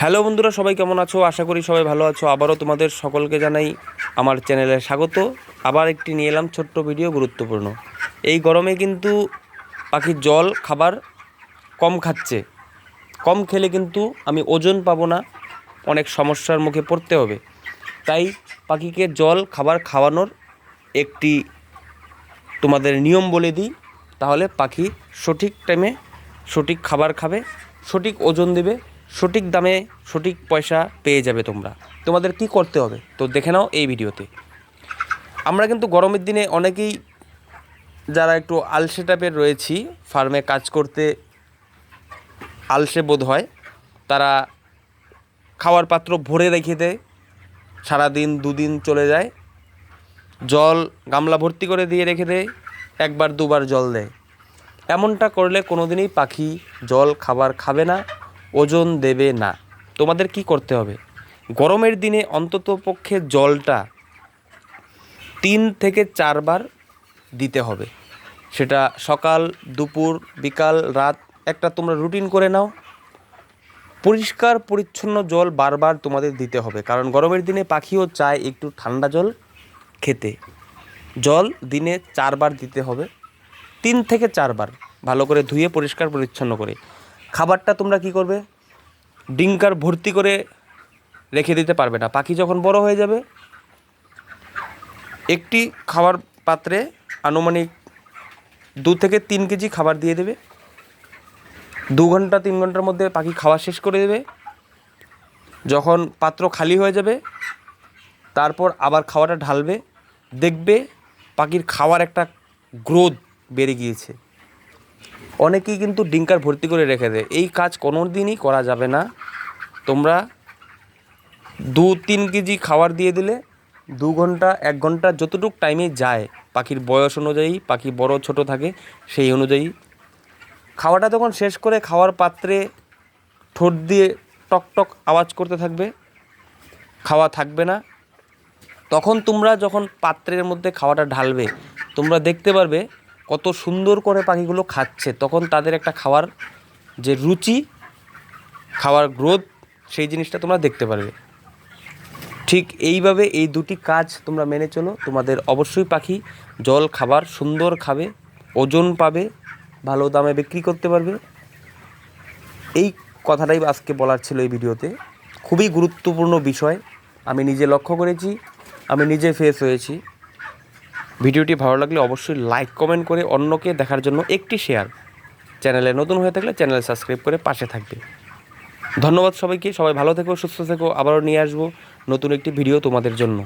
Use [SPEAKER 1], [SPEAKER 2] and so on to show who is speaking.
[SPEAKER 1] Hello বন্ধুরা, সবাই কেমন আছো? আশা করি সবাই ভালো আছো। আবারও তোমাদের সকলকে জানাই আমার চ্যানেলে স্বাগত। আবার একটি নিয়ে এলাম ছোট্ট ভিডিও, গুরুত্বপূর্ণ। এই গরমে কিন্তু পাখির জল, খাবার কম খাচ্ছে। কম খেলে কিন্তু আমি ওজন পাবো না, অনেক সমস্যার মুখে পড়তে হবে। তাই পাখিকে জল, খাবার খাওয়ানোর একটি তোমাদের নিয়ম বলে দিই। তাহলে পাখি সঠিক টাইমে সঠিক খাবার খাবে, সঠিক ওজন দেবে সঠিক দামে সঠিক পয়সা পেয়ে যাবে তোমরা। তোমাদের কি করতে হবে? তো দেখে নাও এই ভিডিওতে। আমরা কিন্তু গরমের দিনে অনেকেই যারা একটু আলসে টাইপের রয়েছি, ফার্মে কাজ করতে আলসে বোধ হয়, তারা খাওয়ার পাত্র ভরে রেখে দেয়, সারাদিন দুদিন চলে যায়, জল গামলা ভর্তি করে দিয়ে রেখে দেয়, একবার দুবার জল দেয়। এমনটা করলে কোনো দিনই পাখি জল খাবার খাবে না ওজন দেবে না। তোমাদের কি করতে হবে? গরমের দিনে অন্তত পক্ষে জলটা তিন থেকে চারবার দিতে হবে। সেটা সকাল, দুপুর, বিকাল, রাত, একটা তোমরা রুটিন করে নাও। পরিষ্কার, পরিচ্ছন্ন জল বারবার তোমাদের দিতে হবে। কারণ গরমের দিনে পাখিও চায় একটু ঠান্ডা জল খেতে। জল দিনে চারবার দিতে হবে। তিন থেকে চারবার ভালো করে ধুয়ে পরিষ্কার, পরিচ্ছন্ন করে। খাবারটা তোমরা কি করবে? ডিঙ্কার ভর্তি করে রেখে দিতে পারবে না। পাখি যখন বড় হয়ে যাবে, একটি খাবার পাত্রে আনুমানিক দু থেকে তিন কেজি খাবার দিয়ে দেবে। দু ঘণ্টা, তিন ঘণ্টার মধ্যে পাখি খাওয়া শেষ করে দেবে। যখন পাত্র খালি হয়ে যাবে, তারপর আবার খাওয়াটা ঢালবে। দেখবে পাখির খাওয়ার একটা গ্রোথ বেড়ে গিয়েছে। অনেকেই কিন্তু ডিঙ্কার ভর্তি করে রেখে দেয়। এই কাজ কোনো দিনই করা যাবে না। তোমরা দু তিন কেজি খাবার দিয়ে দিলে, দু ঘণ্টা, এক ঘণ্টা যতটুক টাইমে যায়, পাখির বয়স অনুযায়ী, পাখি বড় ছোট থাকে সেই অনুযায়ী। খাওয়াটা তখন শেষ করে খাওয়ার পাত্রে ঠোঁট দিয়ে টক টক আওয়াজ করতে থাকবে। খাওয়া থাকবে না। তখন তোমরা যখন পাত্রের মধ্যে খাওয়াটা ঢালবে, তোমরা দেখতে পারবে কত সুন্দর করে পাখিগুলো খাচ্ছে, তখন তাদের একটা খাওয়ার যে রুচি, খাওয়ার গ্রোথ, সেই জিনিসটা তোমরা দেখতে পারবে। ঠিক এইভাবে এই দুটি কাজ তোমরা মেনে চলো। তোমাদের অবশ্যই পাখি জল খাবার সুন্দর খাবে, ওজন পাবে, ভালো দামে বিক্রি করতে পারবে। এই কথাটাই আজকে বলার ছিল এই ভিডিওতে। খুবই গুরুত্বপূর্ণ বিষয়, আমি নিজে লক্ষ্য করেছি, আমি নিজে ফেস হয়েছি। ভিডিওটি ভালো লাগলে অবশ্যই লাইক, কমেন্ট করে অন্যকে দেখার জন্য একটি শেয়ার। চ্যানেলে নতুন হয়ে থাকলে চ্যানেল সাবস্ক্রাইব করে পাশে থাকবে। ধন্যবাদ সবাইকে, সবাই ভালো থেকো, সুস্থ থেকো, আবারও নিয়ে আসব নতুন একটি ভিডিও তোমাদের জন্য।